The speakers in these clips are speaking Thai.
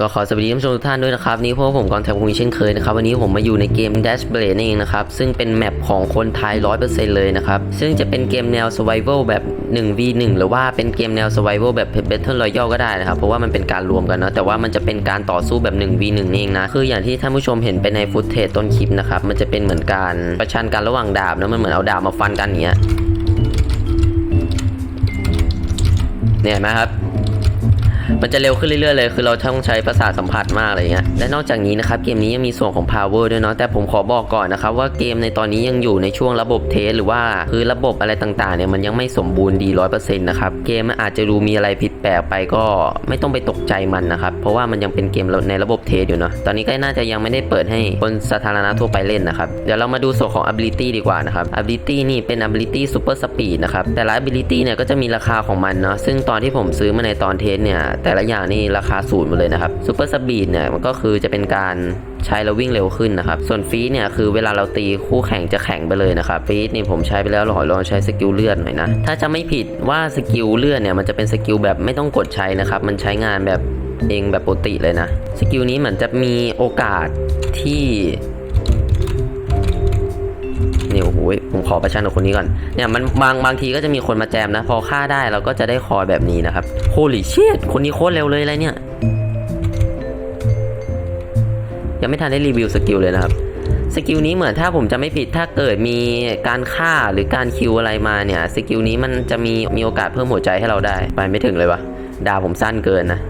ก็ขอสวัสดีท่านผู้ชมทุกท่านด้วยนะครับนี่พวกผมกอนแทบคุงเช่นเคยนะครับวันนี้ผมมาอยู่ในเกม Dash Blade นั่เองนะครับซึ่งเป็นแมปของคนไทย 100%เลยนะครับซึ่งจะเป็นเกมแนว Survival แบบ 1v1 หรือว่าเป็นเกมแนว Survival แบบ Battle Royale ก็ได้นะครับเพราะว่ามันเป็นการรวมกันเนาะแต่ว่ามันจะเป็นการต่อสู้แบบ 1v1 นี่เองนะคืออย่างที่ท่านผู้ชมเห็นไปในฟุตเทจต้นคลิปนะครับมันจะเป็นเหมือนการประชันกันระหว่างดาบนะมันเหมือนเอาดาบมาฟันกันอย่างเงี้ยเนี่ยเห็นไหมครับ มันจะเร็วขึ้นเรื่อยๆเลย คือเราต้องใช้ประสาทสัมผัสมากอะไรเงี้ย และนอกจากนี้นะครับ เกมนี้ยังมีส่วนของ power ด้วยเนาะ แต่ผมขอบอกก่อนนะครับว่าเกมในตอนนี้ยังอยู่ในช่วงระบบเทสหรือว่าคือระบบอะไรต่างๆเนี่ยมันยังไม่สมบูรณ์ดี100%นะครับ เกมมันอาจจะดูมีอะไรผิดแปลกไปก็ไม่ต้องไปตกใจมันนะครับ เพราะว่ามันยังเป็นเกมในระบบเทสอยู่เนาะ ตอนนี้ก็น่าจะยังไม่ได้เปิดให้คนสาธารณะทั่วไปเล่นนะครับ เดี๋ยวเรามาดูส่วนของ ability ดีกว่านะครับ ability นี่เป็น ability super speed นะครับ แต่ละ ability เนี่ยก็จะมีราคาของมันเนาะ ซึ่งตอนที่ผมซื้อมาในตอนเทสเนี่ยแต่ละอย่างนี่ราคาศูนย์หมดเลยนะครับ super speed เนี่ยมันก็คือจะเป็นการใช้แล้ววิ่งเร็วขึ้นนะครับ ส่วนฟีดเนี่ยคือเวลาเราตีคู่แข่งจะแข็งไปเลยนะครับฟีดนี่ผมใช้ไปแล้วหลองลองใช้สกิลเลือดหน่อยนะ ถ้าจะไม่ผิดว่าสกิลเลือดเนี่ยมันจะเป็นสกิลแบบไม่ต้องกดใช้นะครับ มันใช้งานแบบเองแบบปกติเลยนะ สกิลนี้เหมือนจะมีโอกาสที่ โอ้โหผมขอประชันกับคนนี้ก่อนเนี่ยมันบางบางทีก็จะมีคนมาแจมนะ พอฆ่าได้เราก็จะได้คอยแบบนี้นะครับโ o ลิเช t คนนี้โคตรเร็วเลยอะไรเนี่ยยังไม่ทันได้รีวิวสกิลเลยนะครับสกิลนี้เหมือนถ้าผมจะไม่ผิดถ้าเกิดมีการฆ่าหรือการคิวอะไรมาเนี่ยสกิลนี้มันจะมีมีโอกาสเพิ่มหัวใจให้เราได้ไปไม่ถึงเลยวะดาผมสั้นเกินนะ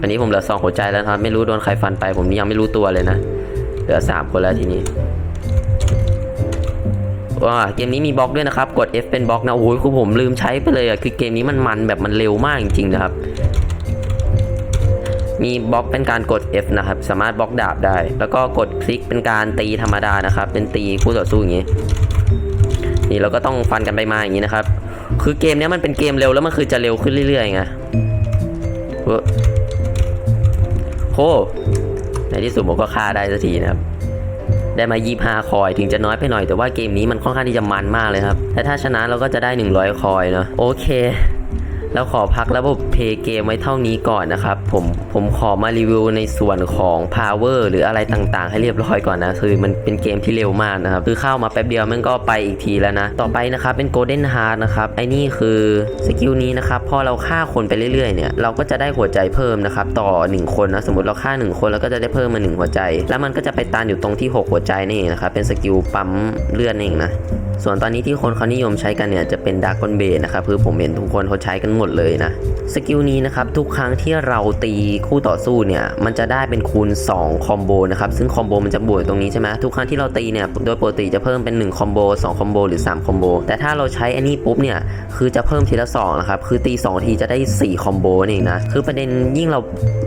อันนี้ผมเหลือสองหัวใจแล้วครับ ไม่รู้โดนใครฟันไป ผมยังไม่รู้ตัวเลยนะ เหลือสามคนแล้วทีนี้ว้าเกมนี้มีบล็อกด้วยนะครับ กด F เป็นบล็อกนะ โอ้โหคือผมลืมใช้ไปเลยอะคือเกมนี้มันมันแบบมันเร็วมากจริงๆนะครับ มีบล็อกเป็นการกด F นะครับ สามารถบล็อกดาบได้ แล้วก็กดคลิกเป็นการตีธรรมดานะครับ เป็นตีคู่ต่อสู้อย่างนี้ นี่เราก็ต้องฟันกันไปมาอย่างนี้นะครับ คือเกมนี้มันเป็นเกมเร็วแล้วมันคือจะเร็วขึ้นเรื่อยๆไง ในที่สุดผมก็ฆ่าได้สักทีนะครับ ได้มายีบหาคอยถึงจะน้อยไปหน่อยแต่ว่าเกมนี้มันค่อนข้างที่จะมันมากเลยครับและถ้าชนะเราก็จะได้ 100 คอยเนาะโอเค แล้วขอพักระบบเพย์เกมไว้เท่านี้ก่อนนะครับ ผมผมขอมารีวิวในส่วนของ power หรืออะไรต่างๆ ให้เรียบร้อยก่อนนะคือมันเป็นเกมที่เร็วมากนะครับคือเข้ามาแป๊บเดียวมันก็ไปอีกทีแล้วนะ ต่อไปนะครับเป็น golden heart นะครับไอ้นี่คือสกิลนี้นะครับพอเราฆ่าคนไปเรื่อยๆเนี่ยเราก็จะได้หัวใจเพิ่มนะครับต่อ 1 คนนะสมมติเราฆ่า 1 คนเราก็จะได้เพิ่มมา 1 หัวใจ แล้วมันก็จะไปตันอยู่ตรงที่ 6 หัวใจนี่นะครับเป็นสกิลปั๊มเลือดนี่เองนะ ส่วนตอนนี้ที่คนเขานิยมใช้กันเนี่ยจะเป็นดากอนเบย์นะครับคือผมเห็นทุกคนเขาใช้กันหมดเลยนะสกิลนี้นะครับทุกครั้งที่เราตีคู่ต่อสู้เนี่ยมันจะได้เป็นคูณ 2 คอมโบนะครับซึ่งคอมโบมันจะบวกตรงนี้ใช่ไหมทุกครั้งที่เราตีเนี่ยโดยปกติจะเพิ่มเป็น1คอมโบ2คอมโบหรือ3คอมโบแต่ถ้าเราใช้อันนี้ปุ๊บเนี่ยคือจะเพิ่มทีละ2นะครับคือตี 2 ทีจะได้ 4 คอมโบนี่นะคือประเด็นยิ่งเรา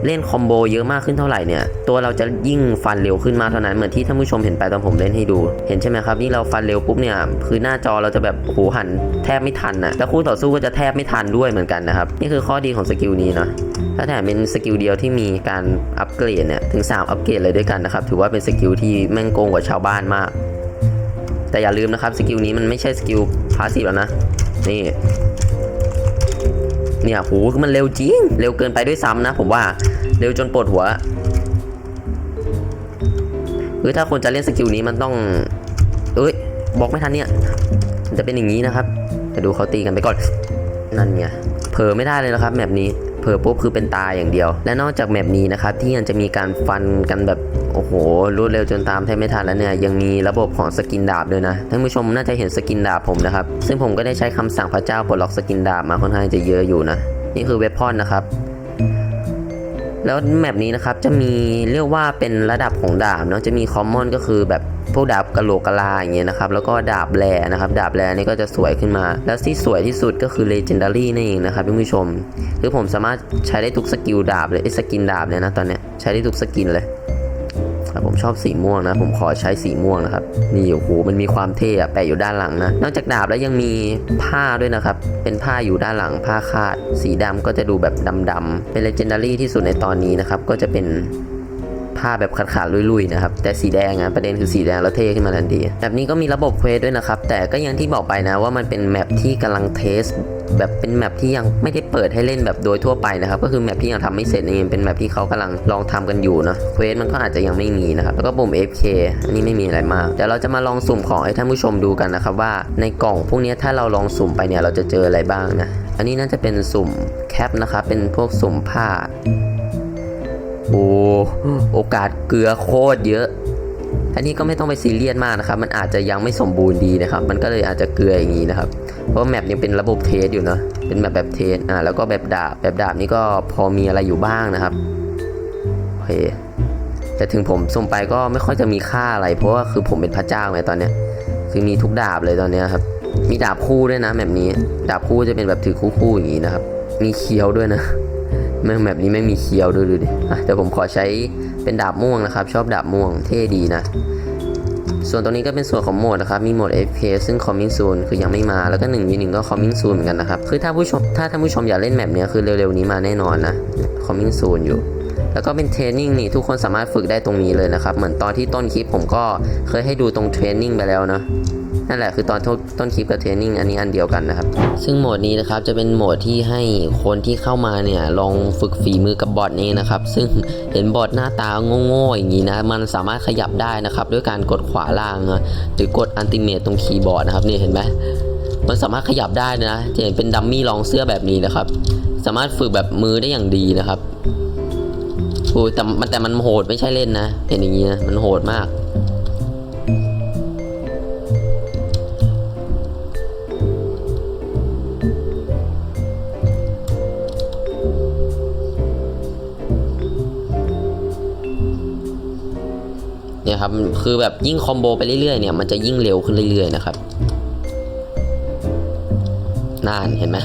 เล่นคอมโบเยอะมากขึ้นเท่าไหร่เนี่ยตัวเราจะยิ่งฟันเร็วขึ้นมากเท่านั้นเหมือนที่ท่านผู้ชมเห็นไปตอนผมเล่นให้ดู เห็นใช่ไหมครับนี่เราฟันเร็วปุ๊บเนี่ยคือหน้าจอเราจะแบบโอ้โหหันแทบไม่ทันนะแล้วคู่ต่อสู้ก็จะแทบไม่ทันด้วยเหมือนกันนะครับ นี่คือข้อดีของสกิลนี้เนาะถ้าแถมเป็นสกิลเดียวที่มีการอัปเกรดเนี่ยถึง 3 อัปเกรดเลยด้วยกันนะครับ ถือว่าเป็นสกิลที่แม่งโกงกว่าชาวบ้านมาก แต่อย่าลืมนะครับสกิลนี้มันไม่ใช่สกิลพาสซีฟแล้วนะ นี่เนี่ยโหมันเร็วจริง เร็วเกินไปด้วยซ้ำนะ ผมว่าเร็วจนปวดหัวคือถ้าคนจะเล่นสกิลนี้มันต้อง บอกไม่ทันเนี่ย จะเป็นอย่างนี้นะครับแต่ดูเขาตีกันไปก่อน นั่นไงเผลอไม่ได้เลยนะครับแมปนี้เผลอปุ๊บคือเป็นตายอย่างเดียว และนอกจากแมปนี้นะครับที่ยังจะมีการฟันกันแบบโอ้โหรวดเร็วจนตามแทบไม่ทันแล้วเนี่ยยังมีระบบของสกินดาบด้วยนะท่านผู้ชมน่าจะเห็นสกินดาบผมนะครับซึ่งผมก็ได้ใช้คำสั่งพระเจ้าปลดล็อกสกินดาบมาค่อนข้างจะเยอะอยู่นะนี่คือเวพอนนะครับ แล้วแมปนี้นะครับจะมีเรียกว่าเป็นระดับของดาบเนาะจะมีคอมมอนก็คือแบบพวกดาบกะโหลกกะลาอย่างเงี้ยนะครับแล้วก็ดาบแลนะครับดาบแลนี่ก็จะสวยขึ้นมา แล้วที่สวยที่สุดก็คือเลเจนดารี่นั่นเองนะครับท่านผู้ชม คือผมสามารถใช้ได้ทุกสกิลดาบเลยไอ้สกินดาบเลยนะตอนเนี้ยใช้ได้ทุกสกินเลย อ่ผมชอบสีม่วงนะ ผมขอใช้สีม่วงนะครับนี่โอ้โหมันมีความเท่อะแปะอยู่ด้านหลังนะ นอกจากดาบแล้วยังมีผ้าด้วยนะครับ เป็นผ้าอยู่ด้านหลังผ้าคาด สีดำก็จะดูแบบดำๆเป็นเลเจนดารี่ที่สุดในตอนนี้นะครับก็จะเป็น ภาพแบบขาดๆลุยๆนะครับแต่สีแดงอะประเด็นคือสีแดงแล้วเท่ขึ้นมาทันทีแบบนี้ก็มีระบบเควสด้วยนะครับแต่ก็อยังที่บอกไปนะว่ามันเป็นแมปที่กำลังเทสแบบเป็นแมปที่ยังไม่ได้เปิดให้เล่นแบบโดยทั่วไปนะครับก็คือแมปที่ยังทำไม่เสร็จเองเป็นแมปที่เขากำลังลองทำกันอยู่นะเควสมันก็อาจจะยังไม่มีนะครับแล้วก็ปุ่ม FK อันนี้ไม่มีอะไรมากเดี๋ยวเราจะมาลองสุ่มของให้ท่านผู้ชมดูกันนะครับว่าในกล่องพวกนี้ถ้าเราลองสุ่มไปเนี่ยเราจะเจออะไรบ้างนะอันนี้น่าจะเป็นสุ่มแคปนะครับเป็นพวกสุ่มผ้า โอ้โอกาสเกลือโคตรเยอะ อันนี้ก็ไม่ต้องไปซีเรียสมากนะครับ มันอาจจะยังไม่สมบูรณ์ดีนะครับ มันก็เลยอาจจะเกลืออย่างนี้นะครับ เพราะแมปยังเป็นระบบเทสอยู่เนอะเป็นแบบแบบเทส อ่า แล้วก็แบบดาบ แบบดาบนี่ก็พอมีอะไรอยู่บ้างนะครับ โอเค แต่ถึงผมส่งไปก็ไม่ค่อยจะมีค่าอะไร เพราะว่าคือผมเป็นพระเจ้าไงตอนเนี้ย คือมีทุกดาบเลยตอนเนี้ยครับ มีดาบคู่ด้วยนะแบบนี้ ดาบคู่จะเป็นแบบถือคู่ๆอย่างนี้นะครับ มีเคียวด้วยนะ แม่งแบบนี้ไม่งมีเคียวด้วยดูดิอะแต่ผมขอใช้เป็นดาบม่วงนะครับ ชอบดาบม่วงเท่ดีนะ ส่วนตรงนี้ก็เป็นส่วนของโหมดนะครับ มีโหมด FK ซึ่ง coming soon คือยังไม่มา แล้วก็1 v 1ก็ coming soon เหมือนกันนะครับ คือถ้าผู้ชมถ้าท่านผู้ชมอยากเล่นแมปนี้คือเร็วๆนี้มาแน่นอนนะ coming soon อยู่แล้วก็เป็นเทรนนิ่งนี่ทุกคนสามารถฝึกได้ตรงนี้เลยนะครับ เหมือนตอนที่ต้นคลิปผมก็เคยให้ดูตรงเทรนนิ่งไปแล้วนะ นั่นแหละคือตอนต้นคลิปกับเทรนนิ่งอันนี้อันเดียวกันนะครับ ซึ่งโหมดนี้นะครับจะเป็นโหมดที่ให้คนที่เข้ามาเนี่ยลองฝึกฝีมือกับบอทนี้นะครับ ซึ่งเห็นบอทหน้าตาโง่ๆอย่างนี้นะมันสามารถขยับได้นะครับ ด้วยการกดขวาล่างหรือกดอันติเมตตรงคีย์บอร์ดนะครับนี่เห็นไหมมันสามารถขยับได้นะจะเห็นเป็นดัมมี่รองเสื้อแบบนี้นะครับ สามารถฝึกแบบมือได้อย่างดีนะครับโอ้แต่มันแต่มันโหดไม่ใช่เล่นนะเห็นอย่างนี้นะมันโหดมาก ครับ คือแบบยิ่งคอมโบไปเรื่อยๆเนี่ยมันจะยิ่งเร็วขึ้นเรื่อยๆนะครับนานเห็นไหม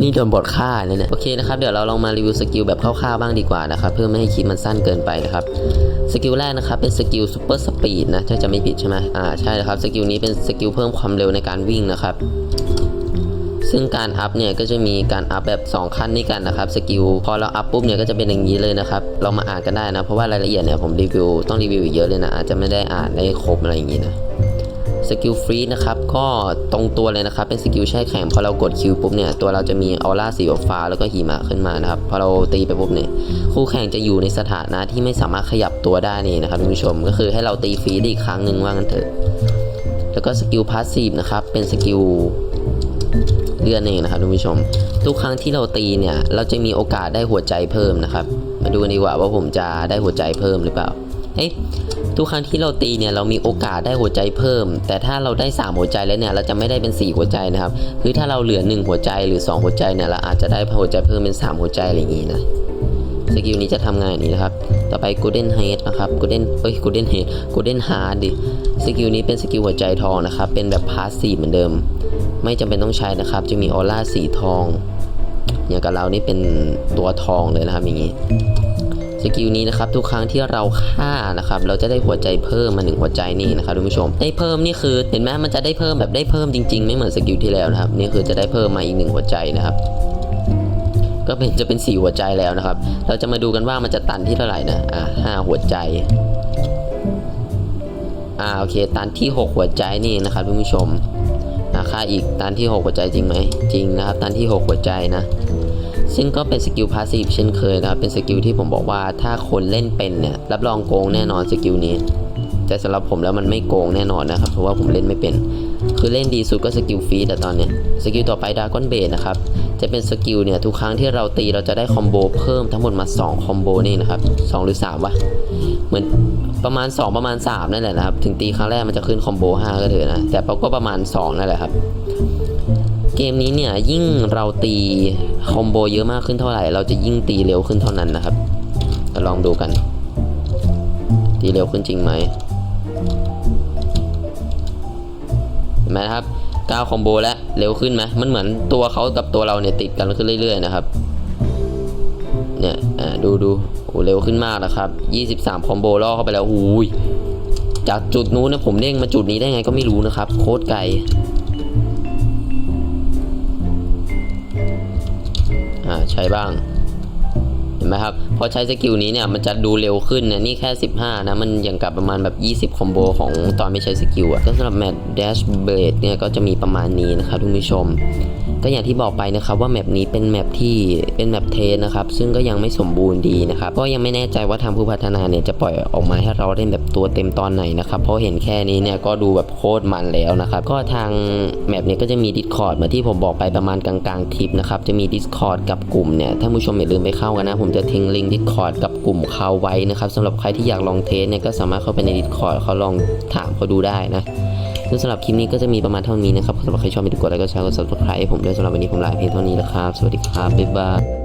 นี่โดนบทฆ่าเนี่ยโอเคนะครับ เดี๋ยวเราลองมารีวิวสกิลแบบคร่าวๆบ้างดีกว่านะครับ เพื่อไม่ให้คลิปมันสั้นเกินไปนะครับ สกิลแรกนะครับ เป็นสกิลซูเปอร์สปีดนะ ถ้าจะไม่ผิดใช่ไหมอ่า ใช่ครับ สกิลนี้เป็นสกิลเพิ่มความเร็วในการวิ่งนะครับ ซึ่งการอัพเนี่ยก็จะมีการอัพแบบ 2 ขั้นด้วยกันนะครับสกิลพอเราอัพปุ๊บเนี่ยก็จะเป็นอย่างนี้เลยนะครับเรามาอ่านกันได้นะเพราะว่ารายละเอียดเนี่ยผมรีวิวต้องรีวิวอีกเยอะเลยนะอาจจะไม่ได้อ่านได้ครบอะไรอย่างนี้นะสกิลฟรีนะครับก็ตรงตัวเลยนะครับเป็นสกิลแช่แข็งพอเรากดคิวปุ๊บเนี่ยตัวเราจะมีออร่าสีฟ้าแล้วก็หิมะขึ้นมานะครับพอเราตีไปปุ๊บเนี่ยคู่แข่งจะอยู่ในสถานะที่ไม่สามารถขยับตัวได้นี่นะครับคุณผู้ชมก็คือให้เราตีฟรีอีกครั้งหนึ่งว่างั้นเถอะแล้วก็สกิลพาสซีฟนะครับเป็นสกิล เลื่อนเองนะครับทุกผู้ชม ทุกครั้งที่เราตีเนี่ย เราจะมีโอกาสได้หัวใจเพิ่มนะครับ มาดูกันดีกว่าว่าผมจะได้หัวใจเพิ่มหรือเปล่าเอ๊ะทุกครั้งที่เราตีเนี่ยเรามีโอกาสได้หัวใจเพิ่ม แต่ถ้าเราได้ 3 หัวใจแล้วเนี่ยเราจะไม่ได้เป็น 4 หัวใจนะครับคือถ้าเราเหลือ 1 หัวใจหรือ 2 หัวใจเนี่ยเราอาจจะได้หัวใจเพิ่มเป็น 3 หัวใจอะไรอย่างนี้นะสกิลนี้จะทำงานอย่างนี้นะครับ ต่อไป Golden Head นะครับ Golden เอ้ย Golden Head Golden Heart ดิ สกิลนี้เป็นสกิลหัวใจทองนะครับ เป็นแบบพาสซีเหมือนเดิม ไม่จำเป็นต้องใช้นะครับ จะมีออร่าสีทอง อย่างกับเรานี่เป็นตัวทองเลยนะครับอย่างนี้สกิลนี้นะครับทุกครั้งที่เราฆ่านะครับเราจะได้หัวใจเพิ่มมาหนึ่งหัวใจนี่นะครับทุกผู้ชมได้เพิ่มนี่คือเห็นไหมมันจะได้เพิ่มแบบได้เพิ่มจริงๆ ไม่เหมือนสกิลที่แล้วนะครับนี่คือจะได้เพิ่มมาอีกหนึ่งหัวใจนะครับ ก็เป็นจะเป็นสี่หัวใจแล้วนะครับ เราจะมาดูกันว่ามันจะตันที่เท่าไหร่นะอ่าห้าหัวใจอ่าโอเคตันที่หกหัวใจนี่นะครับท่านผู้ชม ค่าอีกตันที่หกหัวใจจริงไหมจริงนะครับตันที่หกหัวใจนะ ซึ่งก็เป็นสกิลพาสซีฟเช่นเคยนะครับ เป็นสกิลที่ผมบอกว่าถ้าคนเล่นเป็นเนี่ยรับรองโกงแน่นอนสกิลนี้แต่สำหรับผมแล้วมันไม่โกงแน่นอนนะครับเพราะว่าผมเล่นไม่เป็น คือเล่นดีสุดก็สกิลฟรีแต่ตอนเนี้ยสกิลต่อไปดากอนเบดนะครับ จะเป็นสกิลเนี่ยทุกครั้งที่เราตีเราจะได้คอมโบเพิ่มทั้งหมดมา 2 คอมโบนี่นะครับ 2 หรือ3วะเหมือนประมาณ 2 ประมาณ 3 นั่นแหละนะครับ ถึงตีครั้งแรกมันจะขึ้นคอมโบ5ก็เถอะนะ แต่เราก็ประมาณ 2 นั่นแหละครับ เกมนี้เนี่ยยิ่งเราตีคอมโบเยอะมากขึ้นเท่าไหร่ เราจะยิ่งตีเร็วขึ้นเท่านั้นนะครับเราลองดูกัน ตีเร็วขึ้นจริงไหมเห็นไหมครับ 9คอมโบแล้วเร็วขึ้นไหมมันเหมือนตัวเขากับตัวเราเนี่ยติดกันขึ้นเรื่อย ๆ นะครับ เนี่ยดูดูโอ้เร็วขึ้นมากนะครับ 23 คอมโบล่อเข้าไปแล้วหูยจากจุดนู้นนะผมเด้งมาจุดนี้ได้ไงก็ไม่รู้นะครับ โคตรไกลอ่าใช้บ้าง เห็นไหมครับพอใช้สกิลนี้เนี่ยมันจะดูเร็วขึ้นนะนี่แค่ 15 นะ มันอย่างกับประมาณแบบ 20 คอมโบของตอนไม่ใช้สกิลอะก็สำหรับแมป Dash Blade เนี่ยก็จะมีประมาณนี้นะครับทุกผู้ชม ก็อย่างที่บอกไปนะครับว่าแมปนี้เป็นแมปที่เป็นแมปเทสนะครับซึ่งก็ยังไม่สมบูรณ์ดีนะครับก็ยังไม่แน่ใจว่าทางผู้พัฒนาเนี่ยจะปล่อยออกมาให้เราเล่นแบบตัวเต็มตอนไหนนะครับเพราะเห็นแค่นี้เนี่ยก็ดูแบบโคตรมันแล้วนะครับก็ทางแมปเนี้ก็จะมี Discord เหมือนที่ผมบอกไปประมาณกลางๆคลิปนะครับจะมี Discord กับกลุ่มเนี่ยถ้าผู้ชมอย่าลืมไปเข้ากันนะ ผมจะทิ้งลิงก์ Discord กับกลุ่มเขาไว้นะครับสำหรับใครที่อยากลองเทสเนี่ยก็สามารถเข้าไปใน Discord เขาลองถามเขาดูได้นะ ซึ่งสำหรับคลิปนี้ก็จะมีประมาณเท่านี้นะครับสำหรับใครชอบอย่าลืมกดไลค์กดแชร์กด subscribe ให้ผมด้วยสำหรับวันนี้ผมลาเพียงเท่านี้แล้วครับ สวัสดีครับ บ๊ายบาย